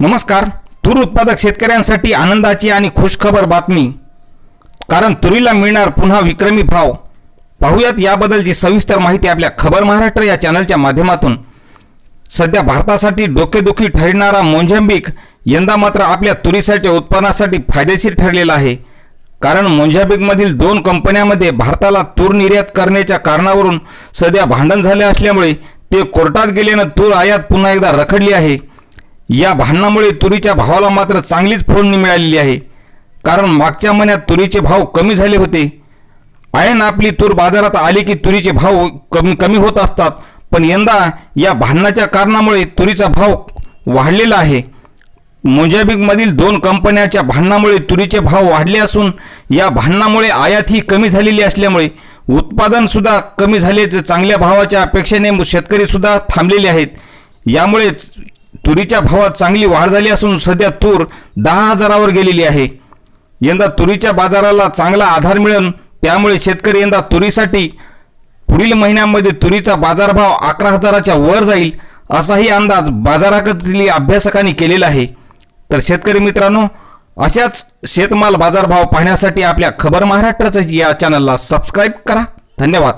नमस्कार. तूर उत्पादक शेतकऱ्यांसाठी आनंदाची आणि खुशखबर बातमी. कारण तुरीला मिळणार पुन्हा विक्रमी भाव. पाहूयात याबद्दलची सविस्तर माहिती आपल्या खबर महाराष्ट्र या चॅनलच्या माध्यमातून. सध्या भारतासाठी डोकेदुखी ठरणारा मोझांबिक यंदा मात्र आपल्या तुरीसाठी उत्पन्नासाठी फायदेशीर ठरलेला आहे. कारण मोझांबिकमधील दोन कंपन्यांमध्ये भारताला तूर निर्यात करण्याच्या कारणावरून सध्या भांडण झाले असल्यामुळे ते कोर्टात गेल्यानं तूर आयात पुन्हा एकदा रखडली आहे. या भांडणामुळे तुरीच्या भावाला मात्र चांगलीच फोडणी मिळालेली आहे. कारण मागच्या महिन्यात तुरीचे भाव कमी झाले होते. आयन आपली तूर बाजारात आली की तुरीचे भाव कमी कमी होत असतात. पण यंदा या भांडणाच्या कारणामुळे तुरीचा भाव वाढलेला आहे. मोजाबिकमधील दोन कंपन्याच्या भांडणामुळे तुरीचे भाव वाढले असून या भांडणामुळे आयात ही कमी झालेली असल्यामुळे उत्पादनसुद्धा कमी झाल्याचे चांगल्या भावाच्या अपेक्षेने शेतकरीसुद्धा थांबलेले आहेत. यामुळेच तुरीच्या भावात चांगली वाढ झाली असून सध्या तूर दहा हजारावर गेलेली आहे. यंदा तुरीच्या बाजाराला चांगला आधार मिळून त्यामुळे शेतकरी यंदा तुरीसाठी पुढील महिन्यामध्ये तुरीचा बाजारभाव अकरा हजाराच्या वर जाईल असाही अंदाज बाजारातील अभ्यासकांनी केलेला आहे. तर शेतकरी मित्रांनो अशाच शेतमाल बाजारभाव पाहण्यासाठी आपल्या खबर महाराष्ट्राचं या चॅनलला सबस्क्राईब करा. धन्यवाद.